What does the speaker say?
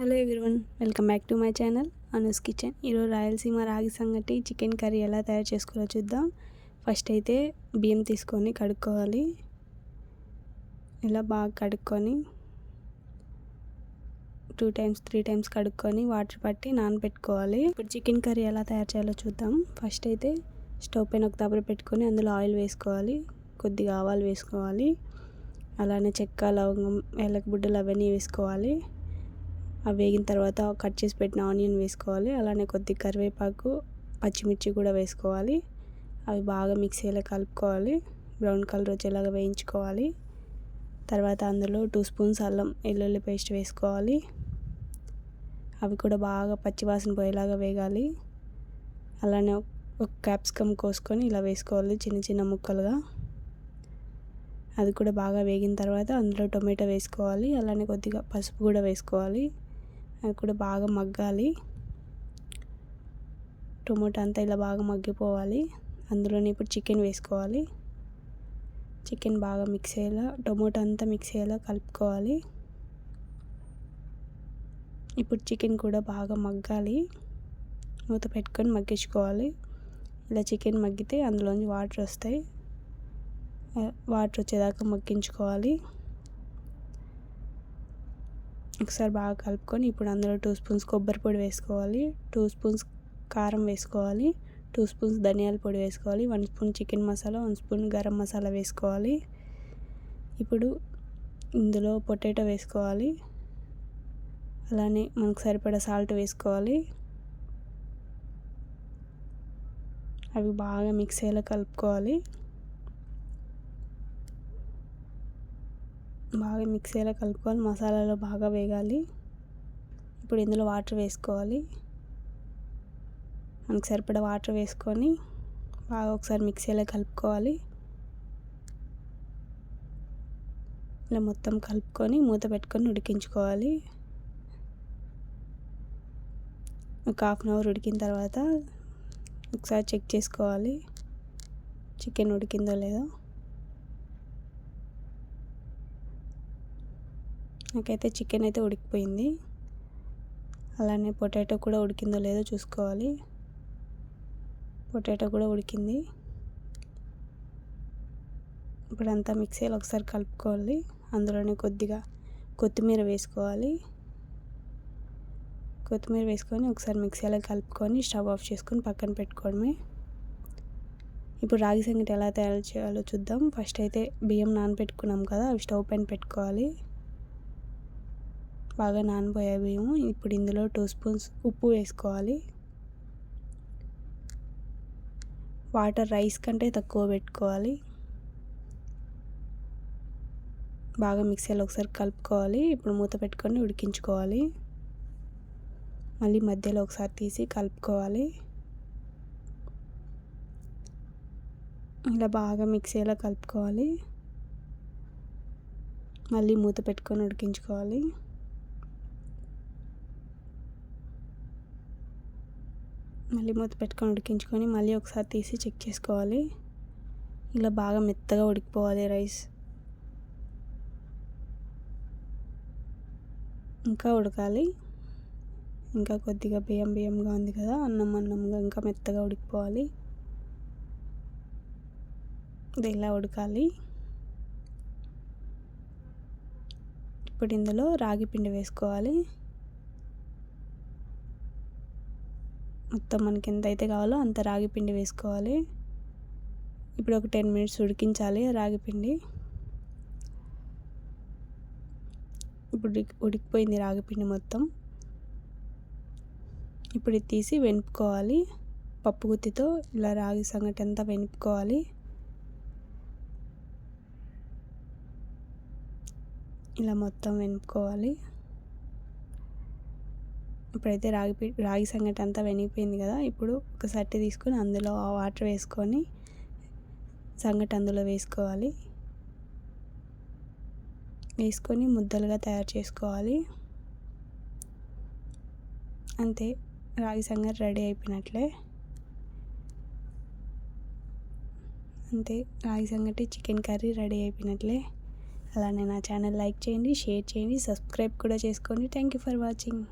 Hello everyone welcome back to my channel Anu's kitchen ఈరోజు రాయలసీమ రాగి సంగటి చికెన్ కర్రీ ఎలా తయారు చేసుకోవాలో చూద్దాం. ఫస్ట్ అయితే బియ్యం తీసుకొని కడుక్కోవాలి. ఇలా బాగా కడుక్కొని టూ టైమ్స్ త్రీ టైమ్స్ కడుక్కొని వాటర్ పట్టి నానబెట్టుకోవాలి. ఇప్పుడు చికెన్ కర్రీ ఎలా తయారు చేయాలో చూద్దాం. ఫస్ట్ అయితే స్టవ్ పైన ఒక దబ్బర పెట్టుకొని అందులో ఆయిల్ వేసుకోవాలి. కొద్దిగా ఆవాలు వేసుకోవాలి. అలానే చెక్క లవంగం ఎలకబుడ్డలు అవన్నీ వేసుకోవాలి. అవి వేగిన తర్వాత కట్ చేసి పెట్టిన ఆనియన్ వేసుకోవాలి. అలానే కొద్ది కరివేపాకు పచ్చిమిర్చి కూడా వేసుకోవాలి. అవి బాగా మిక్సీలో కలుపుకోవాలి. బ్రౌన్ కలర్ వచ్చేలాగా వేయించుకోవాలి. తర్వాత అందులో టూ స్పూన్స్ అల్లం వెల్లుల్లి పేస్ట్ వేసుకోవాలి. అవి కూడా బాగా పచ్చివాసన పోయేలాగా వేగాలి. అలానే ఒక క్యాప్సికమ్ కోసుకొని ఇలా వేసుకోవాలి చిన్న చిన్న ముక్కలుగా. అది కూడా బాగా వేగిన తర్వాత అందులో టొమాటో వేసుకోవాలి. అలానే కొద్దిగా పసుపు కూడా వేసుకోవాలి. అవి కూడా బాగా మగ్గాలి. టొమాటో అంతా ఇలా బాగా మగ్గిపోవాలి. అందులోనే ఇప్పుడు చికెన్ వేసుకోవాలి. చికెన్ బాగా మిక్స్ అయ్యేలా టొమాటో అంతా మిక్స్ అయ్యేలా కలుపుకోవాలి. ఇప్పుడు చికెన్ కూడా బాగా మగ్గాలి. మూత పెట్టుకొని మగ్గించుకోవాలి. ఇలా చికెన్ మగ్గితే అందులోంచి వాటర్ వస్తాయి. వాటర్ వచ్చేదాకా మగ్గించుకోవాలి. ఒకసారి బాగా కలుపుకొని ఇప్పుడు అందులో టూ స్పూన్స్ కొబ్బరి పొడి వేసుకోవాలి టూ స్పూన్స్ కారం వేసుకోవాలి టూ స్పూన్స్ ధనియాల పొడి వేసుకోవాలి one spoon chicken masala one spoon garam masala వేసుకోవాలి. ఇప్పుడు ఇందులో పొటాటో వేసుకోవాలి అలానే మనకు సరిపడా సాల్ట్ వేసుకోవాలి. అవి బాగా మిక్స్ అయ్యేలా కలుపుకోవాలి. బాగా మిక్స్ అయ్యేలా కలుపుకోవాలి. మసాలాలో బాగా వేగాలి. ఇప్పుడు ఇందులో వాటర్ వేసుకోవాలి. మనకు సరిపడా వాటర్ వేసుకొని బాగా ఒకసారి మిక్స్ అయ్యేలా కలుపుకోవాలి. ఇలా మొత్తం కలుపుకొని మూత పెట్టుకొని ఉడికించుకోవాలి. ఒక హాఫ్ అన్ అవర్ ఉడికిన తర్వాత ఒకసారి చెక్ చేసుకోవాలి. చికెన్ ఉడికిందో లేదో. నాకైతే చికెన్ అయితే ఉడికిపోయింది. అలానే పొటాటో కూడా ఉడికిందో లేదో చూసుకోవాలి. పొటాటో కూడా ఉడికింది. ఇప్పుడు అంతా మిక్సీలో ఒకసారి కలుపుకోవాలి. అందులోనే కొద్దిగా కొత్తిమీర వేసుకోవాలి. కొత్తిమీర వేసుకొని ఒకసారి మిక్సీలో కలుపుకొని స్టవ్ ఆఫ్ చేసుకొని పక్కన పెట్టుకోవడమే. ఇప్పుడు రాగి సంగటి ఎలా తయారు చేయాలో చూద్దాం. ఫస్ట్ అయితే బియ్యం నానబెట్టుకున్నాం కదా అవి స్టవ్ పైన పెట్టుకోవాలి. బాగా నానిపోయే బియ్యము ఇప్పుడు ఇందులో టూ స్పూన్స్ ఉప్పు వేసుకోవాలి. వాటర్ రైస్ కంటే తక్కువ పెట్టుకోవాలి. బాగా మిక్సీలో ఒకసారి కలుపుకోవాలి. ఇప్పుడు మూత పెట్టుకొని ఉడికించుకోవాలి. మళ్ళీ మధ్యలో ఒకసారి తీసి కలుపుకోవాలి. ఇలా బాగా మిక్సీలో కలుపుకోవాలి. మళ్ళీ మూత పెట్టుకొని ఉడికించుకోవాలి. మళ్ళీ మూత పెట్టుకొని ఉడికించుకొని మళ్ళీ ఒకసారి తీసి చెక్ చేసుకోవాలి. ఇలా బాగా మెత్తగా ఉడికిపోవాలి రైస్. ఇంకా ఉడకాలి. ఇంకా కొద్దిగా బియ్యం బియ్యంగా ఉంది కదా అన్నం అన్నంగా ఇంకా మెత్తగా ఉడికిపోవాలి. ఇది ఇలా ఉడకాలి. ఇప్పుడు ఇందులో రాగి పిండి వేసుకోవాలి. మొత్తం మనకి ఎంత అయితే కావాలో అంత రాగి పిండి వేసుకోవాలి. ఇప్పుడు ఒక టెన్ మినిట్స్ ఉడికించాలి రాగి పిండి. ఇప్పుడు ఉడికిపోయింది రాగిపిండి మొత్తం. ఇప్పుడు ఇది తీసి వెనుపుకోవాలి. పప్పు గుత్తితో ఇలా రాగి సంగటి అంతా వెనుపుకోవాలి. ఇలా మొత్తం వెనుపుకోవాలి. ఇప్పుడైతే రాగి రాగి సంగటి అంతా వెనిగిపోయింది కదా ఇప్పుడు ఒక సట్టి తీసుకొని అందులో ఆ వాటర్ వేసుకొని సంగటి అందులో వేసుకోవాలి. వేసుకొని ముద్దలుగా తయారు చేసుకోవాలి. అంతే రాగి సంగటి రెడీ అయిపోయినట్లే. అంతే రాగి సంగటి చికెన్ కర్రీ రెడీ అయిపోయినట్లే. అలానే నా ఛానల్ లైక్ చేయండి షేర్ చేయండి సబ్స్క్రైబ్ కూడా చేసుకోండి. Thank you for watching.